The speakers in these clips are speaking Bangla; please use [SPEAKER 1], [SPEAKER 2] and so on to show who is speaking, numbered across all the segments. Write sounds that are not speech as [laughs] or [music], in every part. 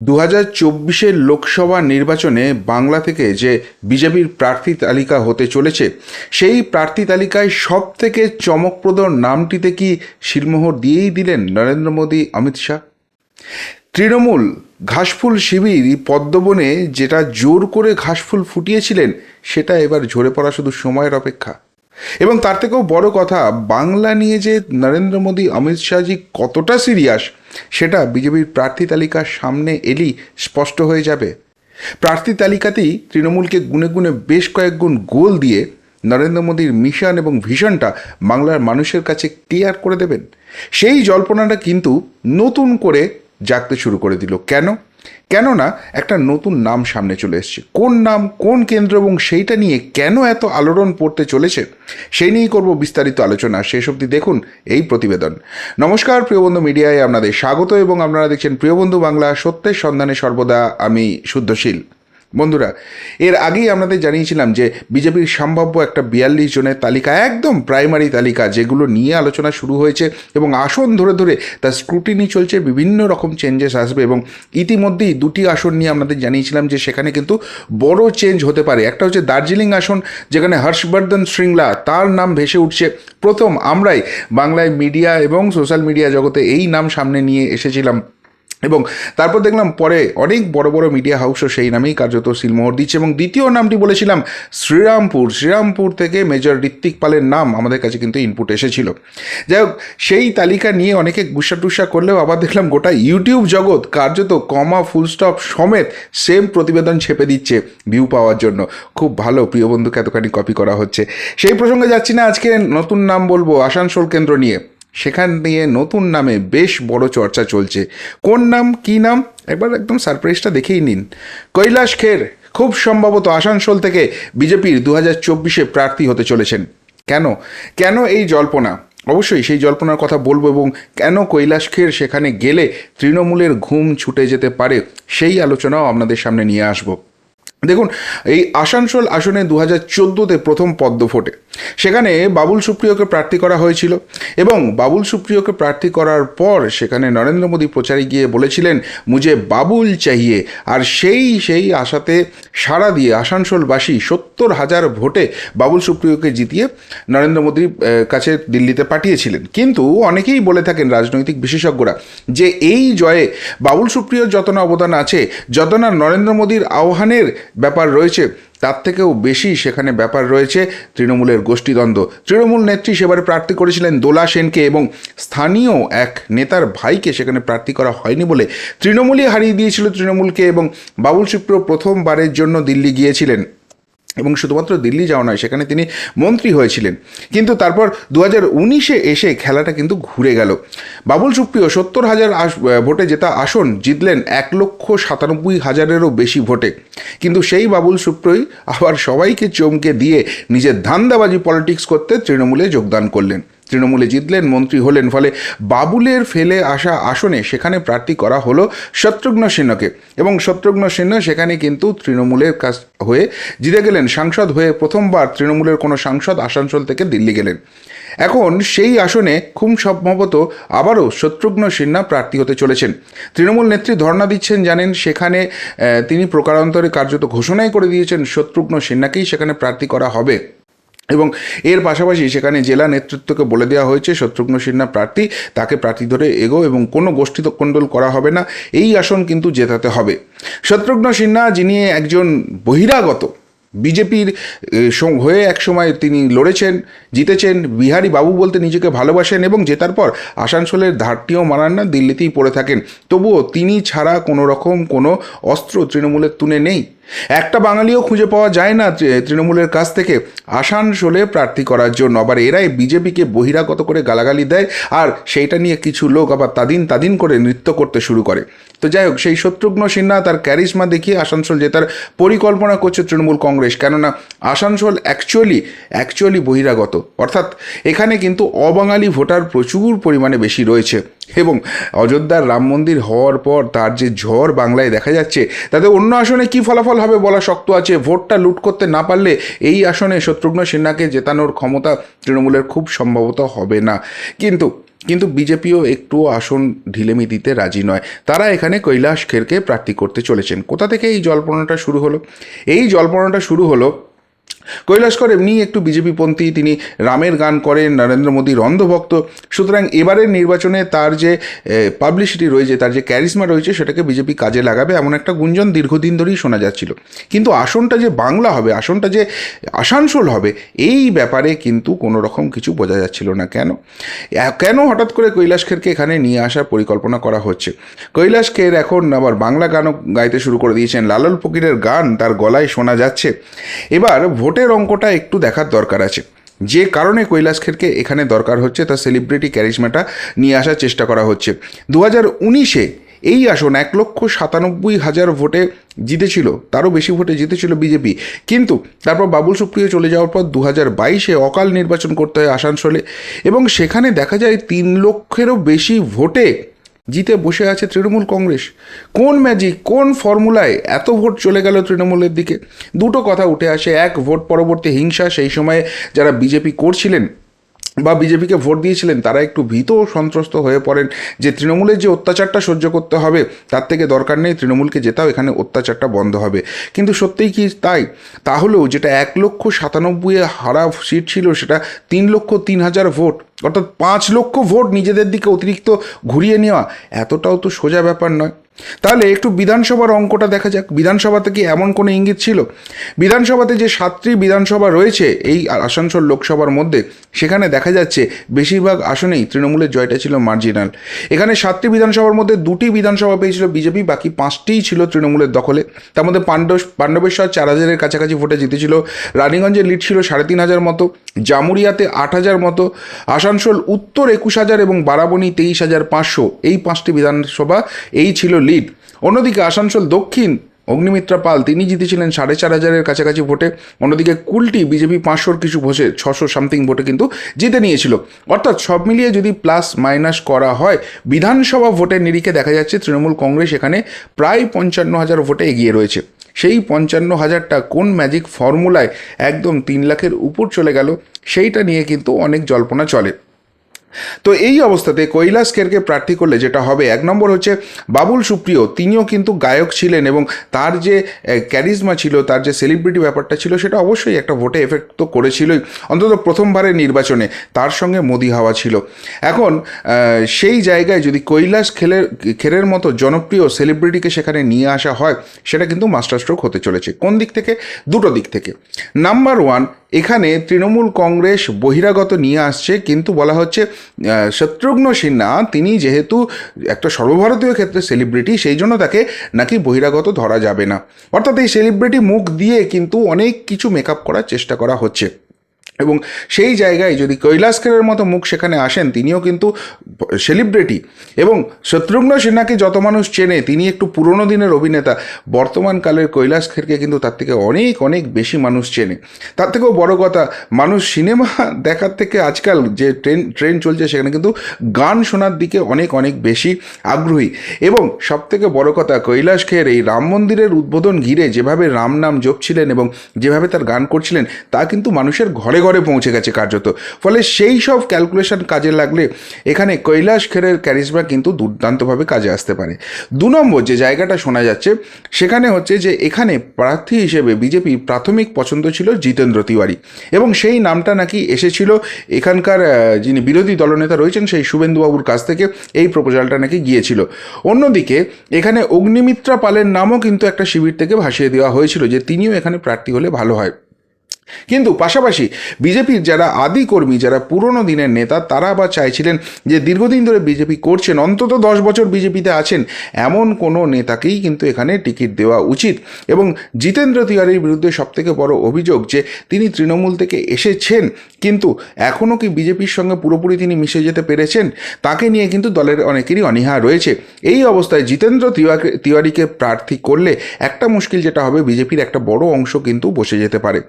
[SPEAKER 1] দু হাজার চব্বিশের লোকসভা নির্বাচনে বাংলা থেকে যে বিজেপির প্রার্থী তালিকা হতে চলেছে, সেই প্রার্থী তালিকায় সব থেকে চমকপ্রদ নামটিতে কি শিলমোহর দিয়েই দিলেন নরেন্দ্র মোদী, অমিত শাহ? তৃণমূল ঘাসফুল শিবির পদ্মবনে যেটা জোর করে ঘাসফুল ফুটিয়েছিলেন, সেটা এবার ঝরে পড়া শুধু সময়ের অপেক্ষা। এবং তার থেকেও বড় কথা, বাংলা নিয়ে যে নরেন্দ্র মোদী, অমিত শাহজি কতটা সিরিয়াস, সেটা বিজেপির প্রার্থী তালিকার সামনে এলেই স্পষ্ট হয়ে যাবে। প্রার্থী তালিকাতেই তৃণমূলকে গুনে গুনে বেশ কয়েক গুণ গোল দিয়ে নরেন্দ্র মোদীর মিশন এবং ভিশনটা বাংলার মানুষের কাছে ক্লিয়ার করে দেবেন। সেই জল্পনাটা কিন্তু নতুন করে জাগতে শুরু করে দিল। কেন? কেননা একটা নতুন নাম সামনে চলে এসছে। কোন নাম, কোন কেন্দ্র এবং সেইটা নিয়ে কেন এত আলোড়ন পড়তে চলেছে, সেই নিয়েই করব বিস্তারিত আলোচনা। শেষ অবধি দেখুন এই প্রতিবেদন। নমস্কার প্রিয়বন্ধু মিডিয়ায় আপনাদের স্বাগত এবং আপনারা দেখছেন প্রিয়বন্ধু বাংলা সত্যের সন্ধানে সর্বদা আমি শুদ্ধশীল। বন্ধুরা, এর আগেই আপনাদের জানিয়েছিলাম যে বিজেপির সম্ভাব্য একটা বিয়াল্লিশ জনের তালিকা, একদম প্রাইমারি তালিকা, যেগুলো নিয়ে আলোচনা শুরু হয়েছে এবং আসন ধরে ধরে তার স্ক্রুটিনি চলছে, বিভিন্ন রকম চেঞ্জেস আসবে এবং ইতিমধ্যেই দুটি আসন নিয়ে আপনাদের জানিয়েছিলাম যে সেখানে কিন্তু বড় চেঞ্জ হতে পারে। একটা হচ্ছে দার্জিলিং আসন, যেখানে হর্ষবর্ধন শৃঙ্গলা, তার নাম ভেসে উঠছে। প্রথম আমরাই বাংলায় মিডিয়া এবং সোশ্যাল মিডিয়া জগতে এই নাম সামনে নিয়ে এসেছিলাম। এবং তারপর দেখলাম পরে অনেক বড় বড় মিডিয়া হাউসও সেই নামেই কার্যত সিলমোহর দিচ্ছে এবং দ্বিতীয় নামটি বলেছিলাম শ্রীরামপুর। শ্রীরামপুর থেকে মেজর ঋত্বিক পালের নাম আমাদের কাছে কিন্তু ইনপুট এসেছিল। যাই হোক, সেই তালিকা নিয়ে অনেকে গুসা টুসা করলেও আবার দেখলাম গোটা ইউটিউব জগৎ কার্যত কমা ফুল স্টপ সমেত সেম প্রতিবেদন ছেপে দিচ্ছে ভিউ পাওয়ার জন্য। খুব ভালো, প্রিয় বন্ধুকে এতখানি কপি করা হচ্ছে। সেই প্রসঙ্গে যাচ্ছি না, আজকে নতুন নাম বলব, আসানসোল কেন্দ্র নিয়ে। সেখান নিয়ে নতুন নামে বেশ বড় চর্চা চলছে। কোন নাম, কি নাম? একবার একদম সারপ্রাইজটা দেখেই নিন। কৈলাস খের, খুব সম্ভবত আসানসোল থেকে বিজেপির দু হাজার চব্বিশে প্রার্থী হতে চলেছেন। কেন? কেন এই জল্পনা? অবশ্যই সেই জল্পনার কথা বলব এবং কেন কৈলাস খের সেখানে গেলে তৃণমূলের ঘুম ছুটে যেতে পারে সেই আলোচনাও আপনাদের সামনে নিয়ে আসব। দেখুন, এই আসানসোল আসনে দু হাজার চোদ্দোতে প্রথম পদ্ম ফোটে। সেখানে বাবুল সুপ্রিয়কে প্রার্থী করা হয়েছিল এবং বাবুল সুপ্রিয়কে প্রার্থী করার পর সেখানে নরেন্দ্র মোদী প্রচারে গিয়ে বলেছিলেন মুজে বাবুল চাহিয়ে। আর সেই সেই আশাতে সাড়া দিয়ে আসানসোলবাসী সত্তর হাজার ভোটে বাবুল সুপ্রিয়কে জিতিয়ে নরেন্দ্র মোদীর কাছে দিল্লিতে পাঠিয়েছিলেন। কিন্তু অনেকেই বলে থাকেন, রাজনৈতিক বিশেষজ্ঞরা, যে এই জয়ে বাবুল সুপ্রিয়র যত না অবদান আছে, যত না নরেন্দ্র মোদীর আহ্বানের ব্যাপার রয়েছে, তার থেকেও বেশি সেখানে ব্যাপার রয়েছে তৃণমূলের গোষ্ঠীদ্বন্দ্ব। তৃণমূল নেত্রী সেবারে প্রার্থী করেছিলেন দোলা সেনকে এবং স্থানীয় এক নেতার ভাইকে সেখানে প্রার্থী করা হয়নি বলে তৃণমূলই হারিয়ে দিয়েছিল তৃণমূলকে এবং বাবুল সুপ্রিয় প্রথমবারের জন্য দিল্লি গিয়েছিলেন। এবং শুধুমাত্র দিল্লি যাওয়া নয়, সেখানে তিনি মন্ত্রী হয়েছিলেন। কিন্তু তারপর দু হাজার উনিশে এসে খেলাটা কিন্তু ঘুরে গেল। বাবুল সুপ্রিয় সত্তর হাজার ভোটে জেতা আসন জিতলেন এক লক্ষ সাতানব্বই হাজারেরও বেশি ভোটে। কিন্তু সেই বাবুল সুপ্রিয়ই আবার সবাইকে চমকে দিয়ে নিজের ধান্দাবাজি পলিটিক্স করতে তৃণমূলে যোগদান করলেন। তৃণমূলে জিতলেন, মন্ত্রী হলেন। ফলে বাবুলের ফেলে আসা আসনে সেখানে প্রার্থী করা হলো শত্রুঘ্ন সিনহাকে। এবং শত্রুঘ্ন সিনহা সেখানে কিন্তু তৃণমূলের কাছ হয়ে জিতে গেলেন। সাংসদ হয়ে প্রথমবার তৃণমূলের কোনো সাংসদ আসানসোল থেকে দিল্লি গেলেন। এখন সেই আসনে খুব সম্ভবত আবারও শত্রুঘ্ন সিনহা প্রার্থী হতে চলেছেন। তৃণমূল নেত্রী ধর্ণা দিচ্ছেন, জানেন, সেখানে তিনি প্রকারান্তরে কার্যত ঘোষণাই করে দিয়েছেন, শত্রুঘ্ন সিনহাকেই সেখানে প্রার্থী করা হবে। এবং এর পাশাপাশি সেখানে জেলা নেতৃত্বকে বলে দেওয়া হয়েছে, শত্রুঘ্ন সিনহা প্রার্থী, তাকে প্রার্থী ধরে এগো এবং কোনো গোষ্ঠী কোণ্ডল করা হবে না। এই আসন কিন্তু জেতাতে হবে। শত্রুঘ্ন সিনহা, যিনি একজন বহিরাগত, বিজেপির হয়ে একসময় তিনি লড়েছেন, জিতেছেন, বিহারী বাবু বলতে নিজেকে ভালোবাসেন এবং জেতার পর আসানসোলের ধারটিও মানান না, দিল্লিতেই পড়ে থাকেন। তবুও তিনি ছাড়া কোনো রকম কোনো অস্ত্র তৃণমূলের তুলে নেই। একটা বাঙালিও খুঁজে পাওয়া যায় না তৃণমূলের কাছ থেকে আসানসোলে প্রার্থী করার জন্য। আবার এরাই বিজেপিকে বহিরাগত করে গালাগালি দেয় আর সেইটা নিয়ে কিছু লোক আবার তাদিন তাদিন করে নৃত্য করতে শুরু করে। তো যাই হোক, সেই শত্রুঘ্ন সিনহা তার ক্যারিশমা দেখিয়ে আসানসোল জেতার পরিকল্পনা করছে তৃণমূল কংগ্রেস। কেননা আসানসোল অ্যাকচুয়ালি অ্যাকচুয়ালি বহিরাগত। অর্থাৎ এখানে কিন্তু অবাঙালি ভোটার প্রচুর পরিমাণে বেশি রয়েছে। এবং অযোধ্যার রাম মন্দির হওয়ার পর তার যে ঝড় বাংলায় দেখা যাচ্ছে, তাতে অন্য আসনে কি ফলাফল হবে বলা শক্ত আছে। ভোটটা লুট করতে না পারলে এই আসনে শত্রুঘ্ন সিনহাকে জেতানোর ক্ষমতা তৃণমূলের খুব সম্ভবত হবে না। কিন্তু কিন্তু বিজেপিও একটুও আসন ঢিলেমি দিতে রাজি নয়। তারা এখানে কৈলাস খেরকে প্রার্থী করতে চলেছেন। কোথা থেকে এই জল্পনাটা শুরু হলো? এই জল্পনাটা শুরু হলো কৈলাসকর এমনি একটু বিজেপি পন্থী তিনি রামের গান করেন, নরেন্দ্র মোদীর অন্ধভক্ত সুতরাং এবারের নির্বাচনে তার যে পাবলিসিটি রয়েছে, তার যে ক্যারিসমা রয়েছে, সেটাকে বিজেপি কাজে লাগাবে এমন একটা গুঞ্জন দীর্ঘদিন ধরেই শোনা যাচ্ছিল। কিন্তু আসনটা যে বাংলা হবে, আসনটা যে আসানসোল হবে, এই ব্যাপারে কিন্তু কোনো রকম কিছু বোঝা যাচ্ছিল না। কেন? কেন হঠাৎ করে কৈলাস খেরকে এখানে নিয়ে আসার পরিকল্পনা করা হচ্ছে? কৈলাস খের এখন আবার বাংলা গানও গাইতে শুরু করে দিয়েছেন। লালল ফকিরের গান তার গলায় শোনা যাচ্ছে। এবার ভোটের অঙ্কটা একটু দেখার দরকার আছে। যে কারণে কৈলাস খেরকে এখানে দরকার হচ্ছে তার সেলিব্রিটি ক্যারিশমাটা নিয়ে আসার চেষ্টা করা হচ্ছে। দু হাজার উনিশে এই আসন এক লক্ষ সাতানব্বই হাজার ভোটে জিতেছিল, তারও বেশি ভোটে জিতেছিল বিজেপি। কিন্তু তারপর বাবুল সুপ্রিয় চলে যাওয়ার পর দু হাজার বাইশে অকাল নির্বাচন করতে হয় আসানসোলে এবং সেখানে দেখা যায় তিন লক্ষেরও বেশি ভোটে জিতে বসে আছে তৃণমূল কংগ্রেস। কোন ম্যাজিক কোন ফর্মুলায় এত ভোট চলে গেল তৃণমূলের দিকে? দুটো কথা উঠে আসে। এক, ভোট পরবর্তী হিংসা, সেই সময়ে যারা বিজেপি করছিলেন বা বিজেপিকে ভোট দিয়েছিলেন, তারা একটু ভীত ও সন্ত্রস্ত হয়ে পড়েন যে তৃণমূলের যে অত্যাচারটা সহ্য করতে হবে, তার থেকে দরকার নেই তৃণমূলকে জেতাও, এখানে অত্যাচারটা বন্ধ হবে। কিন্তু সত্যিই কি তাই? তাহলেও যেটা এক লক্ষ সাতানব্বই হারা সিট ছিল, সেটা তিন লক্ষ তিন হাজার ভোট। অর্থাৎ পাঁচ লক্ষ ভোট নিজেদের দিকে অতিরিক্ত ঘুরিয়ে নেওয়া এতটাও তো সোজা ব্যাপার নয়। তাহলে একটু বিধানসভার অঙ্কটা দেখা যাক। বিধানসভাতে কি এমন কোনো ইঙ্গিত ছিল? বিধানসভাতে যে সাতটি বিধানসভা রয়েছে এই আসানসোল লোকসভার মধ্যে, সেখানে দেখা যাচ্ছে বেশিরভাগ আসনেই তৃণমূলের জয়টা ছিল মার্জিনাল এখানে সাতটি বিধানসভার মধ্যে দুটি বিধানসভা পেয়েছিল বিজেপি, বাকি পাঁচটিই ছিল তৃণমূলের দখলে। তার মধ্যে পাণ্ডব, পাণ্ডবেশ্বর চার হাজারের কাছাকাছি ভোটে জিতেছিল, রানীগঞ্জের লিড ছিল সাড়ে তিন হাজার মতো। জামুরিয়াতে আট হাজার মতো, আসানসোল উত্তর একুশ হাজার এবং বারাবণী তেইশ হাজার পাঁচশো। এই পাঁচটি বিধানসভা এই ছিল লিড অন্যদিকে আসানসোল দক্ষিণ, অগ্নিমিত্রা পাল, তিনি জিতেছিলেন সাড়ে চার হাজারের কাছাকাছি ভোটে। অন্যদিকে কুলটি, বিজেপি পাঁচশোর কিছু ভোটে, ছশো সামথিং ভোটে কিন্তু জিতে নিয়েছিল। অর্থাৎ সব মিলিয়ে যদি প্লাস মাইনাস করা হয়, বিধানসভা ভোটের নিরিখে দেখা যাচ্ছে তৃণমূল কংগ্রেস এখানে প্রায় পঞ্চান্ন হাজার ভোটে এগিয়ে রয়েছে। সেই পঞ্চান্ন হাজারটা কোন ম্যাজিক ফর্মুলায় একদম তিন লাখের উপর চলে গেল, সেইটা নিয়ে কিন্তু অনেক জল্পনা চলে। তো এই অবস্থাতে কৈলাস খেরকে প্রার্থী করলে যেটা হবে, এক নম্বর হচ্ছে বাবুল সুপ্রিয়, তিনিও কিন্তু গায়ক ছিলেন এবং তার যে ক্যারিজমা ছিল, তার যে সেলিব্রিটি ব্যাপারটা ছিল, সেটা অবশ্যই একটা ভোটে এফেক্ট তো করেছিলই। অন্তত প্রথমবারের নির্বাচনে তার সঙ্গে মোদি হাওয়া ছিল। এখন সেই জায়গায় যদি কৈলাস খেলের, খেরের মতো জনপ্রিয় সেলিব্রিটিকে সেখানে নিয়ে আসা হয়, সেটা কিন্তু মাস্টার স্ট্রোক হতে চলেছে। কোন দিক থেকে? দুটো দিক থেকে। নাম্বার ওয়ান এখানে তৃণমূল কংগ্রেস বহিরাগত নিয়ে আসছে, কিন্তু বলা হচ্ছে শত্রুঘ্ন সিনহা, তিনি যেহেতু একটা সর্বভারতীয় ক্ষেত্রে সেলিব্রিটি সেই জন্য তাকে নাকি বহিরাগত ধরা যাবে না। অর্থাৎ এই সেলিব্রিটি মুখ দিয়ে কিন্তু অনেক কিছু মেকআপ করার চেষ্টা করা হচ্ছে। এবং সেই জায়গায় যদি কৈলাসকেরের মতো মুখ সেখানে আসেন, তিনিও কিন্তু সেলিব্রিটি এবং শত্রুঘ্ন সিনহাকে যত মানুষ চেনে, তিনি একটু পুরনো দিনের অভিনেতা। বর্তমানকালের কৈলাস খেরকে কিন্তু তার থেকে অনেক অনেক বেশি মানুষ চেনে। তার থেকেও বড় কথা, মানুষ সিনেমা [laughs] দেখার থেকে আজকাল যে ট্রেন ট্রেন চলছে, সেখানে কিন্তু গান শোনার দিকে অনেক অনেক বেশি আগ্রহী। এবং সব থেকে বড় কথা, কৈলাস খের এই রাম মন্দিরের উদ্বোধন ঘিরে যেভাবে রাম নাম জপছিলেন এবং যেভাবে তার গান করছিলেন, তা কিন্তু মানুষের ঘরে ঘরে পৌঁছে গেছে কার্যত। ফলে সেই সব ক্যালকুলেশন কাজে লাগলে এখানে কৈলাস খেরের ক্যারিজমা কিন্তু দুর্দান্তভাবে কাজে আসতে পারে। দু নম্বর যে জায়গাটা শোনা যাচ্ছে, সেখানে হচ্ছে যে এখানে প্রার্থী হিসেবে বিজেপি প্রাথমিক পছন্দ ছিল জিতেন্দ্র তিওয়ারি এবং সেই নামটা নাকি এসেছিল এখানকার যিনি বিরোধী দলনেতা রয়েছেন সেই শুভেন্দুবাবুর কাছ থেকে, এই প্রপোজালটা নাকি গিয়েছিল। অন্যদিকে এখানে অগ্নিমিত্রা পালের নামও কিন্তু একটা শিবির থেকে ভাসিয়ে দেওয়া হয়েছিল যে তিনিও এখানে প্রার্থী হলে ভালো হয়। কিন্তু পাশাপাশি বিজেপির যারা আদি কর্মী, যারা পুরনো দিনের নেতা, তারা আবার চাইছিলেন যে দীর্ঘদিন ধরে বিজেপি করছেন, অন্তত দশ বছর বিজেপিতে আছেন, এমন কোনো নেতাকেই কিন্তু এখানে টিকিট দেওয়া উচিত। এবং জিতেন্দ্র তিওয়ারির বিরুদ্ধে সবথেকে বড় অভিযোগ যে, তিনি তৃণমূল থেকে এসেছেন, কিন্তু এখনও কি বিজেপির সঙ্গে পুরোপুরি তিনি মিশে যেতে পেরেছেন? তাকে নিয়ে কিন্তু দলের অনেকেরই অনীহা রয়েছে। এই অবস্থায় জিতেন্দ্র তিওয়ারিকে প্রার্থী করলে একটা মুশকিল যেটা হবে, বিজেপির একটা বড় অংশ কিন্তু বসে যেতে পারে।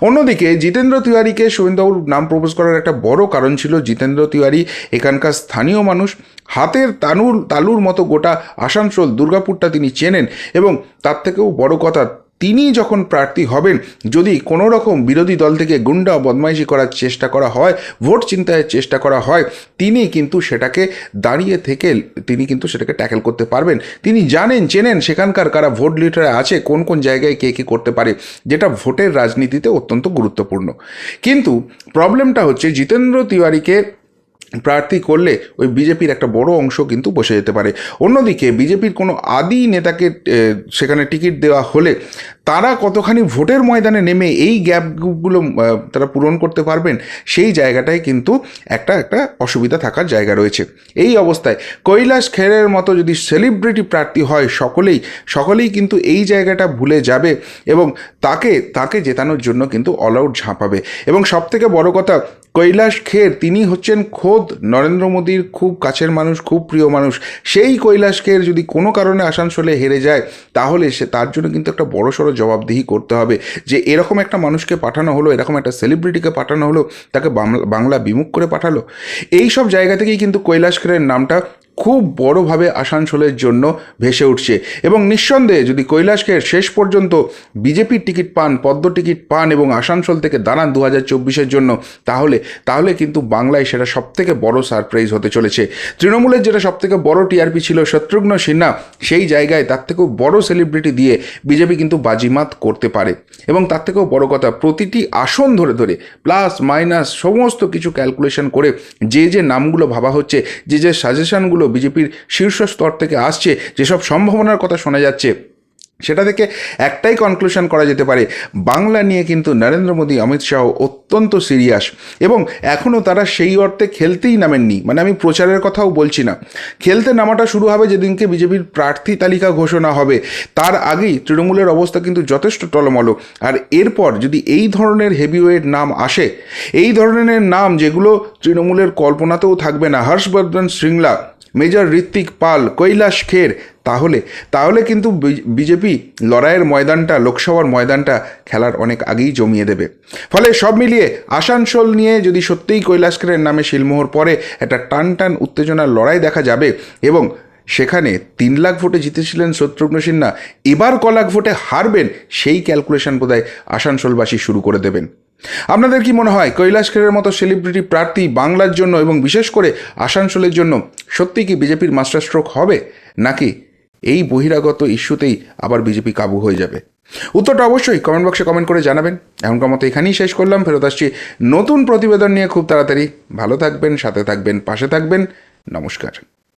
[SPEAKER 1] অন্যদিকে জিতেন্দ্র তিওয়ারিকে শুভেন্দুবাবুর নাম প্রপোজ করার একটা বড় কারণ ছিল জিতেন্দ্র তিওয়ারি, এখানকার স্থানীয় মানুষ। হাতের তানুর, তালুর মতো গোটা আসানসোল, দুর্গাপুরটা তিনি চেনেন এবং তার থেকেও বড় কথা তিনি যখন প্রার্থী হবেন, যদি কোনো রকম বিরোধী দল থেকে গুন্ডা বদমাইশি করার চেষ্টা করা হয়, ভোট চিন্তায় চেষ্টা করা হয়, তিনি কিন্তু সেটাকে দাঁড়িয়ে থেকে, তিনি কিন্তু সেটাকে ট্যাকেল করতে পারবেন। তিনি জানেন, চেনেন সেখানকার কারা ভোট লিটারে আছে, কোন কোন জায়গায় কে কী করতে পারে, যেটা ভোটের রাজনীতিতে অত্যন্ত গুরুত্বপূর্ণ। কিন্তু প্রবলেমটা হচ্ছে, জিতেন্দ্র তিওয়ারিকে প্রার্থী করলে ওই বিজেপির একটা বড় অংশ কিন্তু বসে যেতে পারে। অন্যদিকে বিজেপির কোনো আদি নেতাকে সেখানে টিকিট দেওয়া হলে তারা কতখানি ভোটের ময়দানে নেমে এই গ্যাপগুলো তারা পূরণ করতে পারবেন, সেই জায়গাটায় কিন্তু একটা একটা অসুবিধা থাকার জায়গা রয়েছে। এই অবস্থায় কৈলাস খেরের মতো যদি সেলিব্রিটি প্রার্থী হয় সকলেই সকলেই কিন্তু এই জায়গাটা ভুলে যাবে এবং তাকে তাকে জেতানোর জন্য কিন্তু অল আউট ঝাঁপাবে। এবং সবথেকে বড় কথা, কৈলাস খের তিনি হচ্ছেন খোদ নরেন্দ্র মোদীর খুব কাছের মানুষ, খুব প্রিয় মানুষ। সেই কৈলাস খের যদি কোনো কারণে আসানসোলে হেরে যায়, তাহলে সে, তার জন্য কিন্তু একটা বড় সড়ো জবাবদিহি করতে হবে। যে এরকম একটা মানুষকে পাঠানো হলো, এরকম একটা সেলিব্রিটিকে পাঠানো হলো, তাকে বাংলা- বিমুখ করে পাঠালো। এই সব জায়গা থেকেই কিন্তু কৈলাস খেরের নামটা খুব বড়োভাবে আসানসোলের জন্য ভেসে উঠছে। এবং নিঃসন্দেহে যদি কৈলাসকে শেষ পর্যন্ত বিজেপির টিকিট পান, পদ্ম টিকিট পান এবং আসানসোল থেকে দাঁড়ান দু হাজার চব্বিশের জন্য, তাহলে তাহলে কিন্তু বাংলায় সেটা সবথেকে বড় সারপ্রাইজ হতে চলেছে। তৃণমূলের যেটা সবথেকে বড় টিআরপি ছিল শত্রুঘ্ন সিনহা, সেই জায়গায় তার থেকেও বড় সেলিব্রিটি দিয়ে বিজেপি কিন্তু বাজিমাত করতে পারে। এবং তার থেকেও বড় কথা, প্রতিটি আসন ধরে ধরে প্লাস মাইনাস সমস্ত কিছু ক্যালকুলেশন করে যে যে নামগুলো ভাবা হচ্ছে, যে যে সাজেশনগুলো বিজেপির শীর্ষ স্তর থেকে আসছে, যেসব সম্ভাবনার কথা শোনা যাচ্ছে, সেটা থেকে একটাই কনক্লুশন করা যেতে পারে, বাংলা নিয়ে কিন্তু নরেন্দ্র মোদী, অমিত শাহ অত্যন্ত সিরিয়াস এবং এখনও তারা সেই অর্থে খেলতেই নামেননি। মানে আমি প্রচারের কথাও বলছি না। খেলতে নামাটা শুরু হবে যেদিনকে বিজেপির প্রার্থী তালিকা ঘোষণা হবে। তার আগেই তৃণমূলের অবস্থা কিন্তু যথেষ্ট টলমল। আর এরপর যদি এই ধরনের হেভিওয়েট নাম আসে, এই ধরনের নাম যেগুলো তৃণমূলের কল্পনাতেও থাকবে না, হর্ষবর্ধন শৃঙ্গলা মেজর ঋত্বিক পাল কৈলাস খের। তাহলে তাহলে কিন্তু বিজেপি লড়াইয়ের ময়দানটা, লোকসভার ময়দানটা খেলার অনেক আগেই জমিয়ে দেবে। ফলে সব মিলিয়ে আসানসোল নিয়ে যদি সত্যিই কৈলাস খেরের নামে শিলমোহর পরে একটা টান টান উত্তেজনার লড়াই দেখা যাবে এবং সেখানে তিন লাখ ভোটে জিতেছিলেন শত্রুঘ্ন সিনহা, এবার ক লাখ ভোটে হারবেন, সেই ক্যালকুলেশন বোধহয় আসানসোলবাসী শুরু করে দেবেন। আপনাদের কি মনে হয় কৈলাস খেরের মতো সেলিব্রিটি প্রার্থী বাংলার জন্য এবং বিশেষ করে আসানসোলের জন্য সত্যি কি বিজেপির মাস্টার স্ট্রোক হবে? নাকি এই বহিরাগত ইস্যুতেই আবার বিজেপি কাবু হয়ে যাবে? উত্তরটা অবশ্যই কমেন্ট বক্সে কমেন্ট করে জানাবেন। এখনকার মতো এখানেই শেষ করলাম। ফেরত আসছি নতুন প্রতিবেদন নিয়ে খুব তাড়াতাড়ি। ভালো থাকবেন, সাথে থাকবেন, পাশে থাকবেন। নমস্কার।